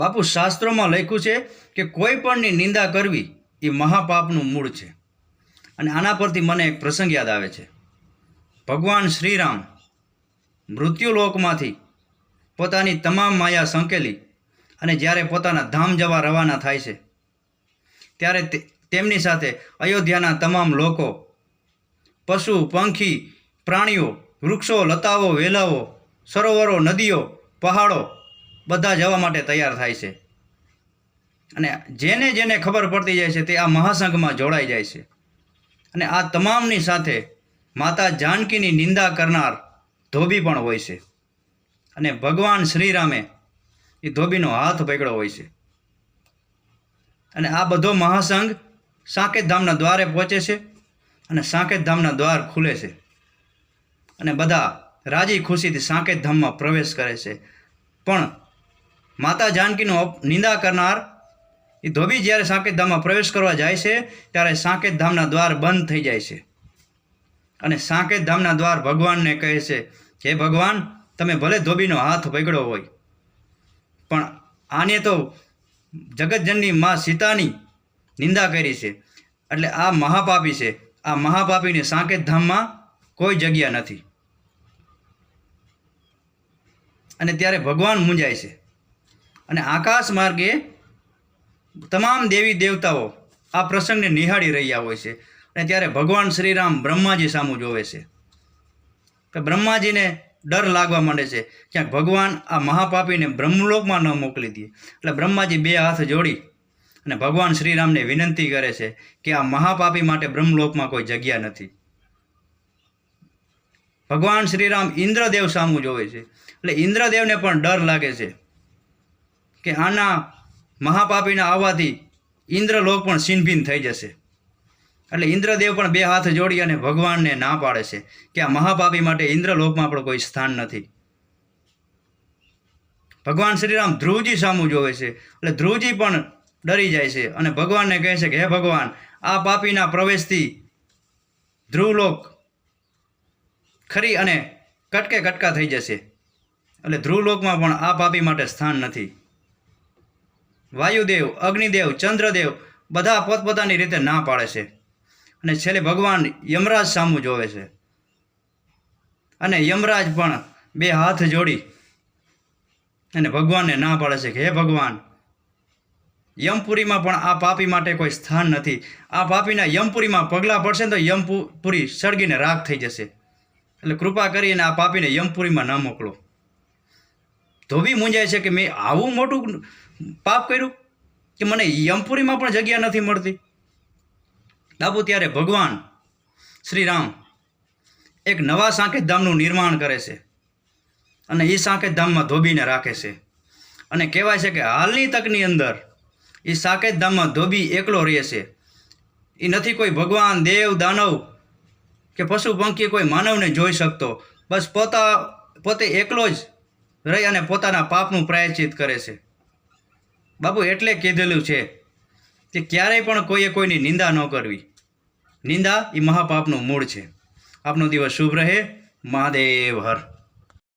બાપુ શાસ્ત્રોમાં લખ્યું છે કે કોઈ પણની નિંદા કરવી એ મહાપાપનું મૂળ છે. અને આના પરથી મને એક પ્રસંગ યાદ આવે છે. ભગવાન શ્રીરામ મૃત્યુલોકમાંથી પોતાની તમામ માયા સંકેલી અને જ્યારે પોતાના ધામ જવા રવાના થાય છે, ત્યારે તેમની સાથે અયોધ્યાના તમામ લોકો, પશુ, પંખી, પ્રાણીઓ, વૃક્ષો, લતાઓ, વેલાઓ, સરોવરો, નદીઓ, પહાડો બધા જવા માટે તૈયાર થાય છે. અને જેને જેને ખબર પડતી જાય છે તે આ મહાસંઘમાં જોડાઈ જાય છે. અને આ તમામની સાથે માતા જાનકીની નિંદા કરનાર ધોબી પણ હોય છે. અને ભગવાન શ્રીરામે એ ધોબીનો હાથ પકડ્યો હોય છે. અને આ બધો મહાસંઘ સાંકેત ધામના દ્વારે પહોંચે છે અને સાંકેત ધામના દ્વાર ખુલે છે. અને બધા રાજી ખુશીથી સાંકેત ધામમાં પ્રવેશ કરે છે. પણ માતા જાનકીનો નિંદા કરનાર એ ધોબી જ્યારે સાંકેતધામમાં પ્રવેશ કરવા જાય છે, ત્યારે સાંકેતધામના દ્વાર બંધ થઈ જાય છે. અને સાંકેતધામના દ્વાર ભગવાનને કહે છે "હે ભગવાન, તમે ભલે ધોબીનો હાથ પકડ્યો હોય, પણ આને તો જગતજનની મા સીતાની નિંદા કરી છે. એટલે આ મહાપાપી છે. આ મહાપાપીને સાંકેતધામમાં કોઈ જગ્યા નથી. અને ત્યારે ભગવાન મૂંઝાય છે. અને આકાશ માર્ગે તમામ દેવી દેવતાઓ આ પ્રસંગને નિહાળી રહ્યા હોય છે. અને ત્યારે ભગવાન શ્રીરામ બ્રહ્માજી સામું જોવે છે. કે બ્રહ્માજીને ડર લાગવા માંડે છે. ક્યાંક ભગવાન આ મહાપાપીને બ્રહ્મલોકમાં ન મોકલી દે. એટલે બ્રહ્માજી બે હાથ જોડી અને ભગવાન શ્રીરામને વિનંતી કરે છે કે આ મહાપાપી માટે બ્રહ્મલોકમાં કોઈ જગ્યા નથી. ભગવાન શ્રીરામ ઇન્દ્રદેવ સામું જોવે છે. એટલે ઇન્દ્રદેવને પણ ડર લાગે છે. કે આના મહાપાપીના આવવાથી ઇન્દ્રલોક પણ છીનભીન થઈ જશે. એટલે ઇન્દ્રદેવ પણ બે હાથ જોડી અને ભગવાનને ના પાડે છે કે આ મહાપાપી માટે ઇન્દ્રલોકમાં પણ કોઈ સ્થાન નથી. ભગવાન શ્રીરામ ધ્રુવજી સામું જોવે છે. એટલે ધ્રુવજી પણ ડરી જાય છે અને ભગવાનને કહે છે કે, હે ભગવાન, આ પાપીના પ્રવેશથી ધ્રુવલોક ખરી અને કટકે કટકા થઈ જશે. એટલે ધ્રુવલોકમાં પણ આ પાપી માટે સ્થાન નથી. વાયુદેવ, અગ્નિદેવ, ચંદ્રદેવ બધા પોતપોતાની રીતે ના પાડે છે. અને છેલ્લે ભગવાન યમરાજ સામું જોવે છે. અને યમરાજ પણ બે હાથ જોડી અને ભગવાનને ના પાડે છે કે, હે ભગવાન, યમપુરીમાં પણ આ પાપી માટે કોઈ સ્થાન નથી. આ પાપીના યમપુરીમાં પગલાં પડશે તો યમપુરી સળગીને રાખ થઈ જશે. એટલે કૃપા કરીને આ પાપીને યમપુરીમાં ન મોકલો. ધોબી મૂંઝાય છે કે મેં આવું મોટું પાપ કર્યું કે મને યમપુરીમાં પણ જગ્યા નથી મળતી. બાપુ ત્યારે ભગવાન શ્રી રામ એક નવા સાંકેત ધામનું નિર્માણ કરે છે અને એ સાંકેત ધામમાં ધોબીને રાખે છે. અને કહેવાય છે કે હાલની તકની અંદર એ સાકેત ધામમાં ધોબી એકલો રહે છે. એ નથી કોઈ ભગવાન, દેવ, દાનવ કે પશુ, પંખી કોઈ માનવને જોઈ શકતો. બસ પોતા, પોતે એકલો જ રહી અને પોતાના પાપનું પ્રાયશ્ચિત કરે છે. બાપુ, એટલે કીધેલું છે કે ક્યારેય પણ કોઈએ કોઈની નિંદા ન કરવી. નિંદા એ મહાપાપનું મૂળ છે. આપનો દિવસ શુભ રહે. મહાદેવ હર.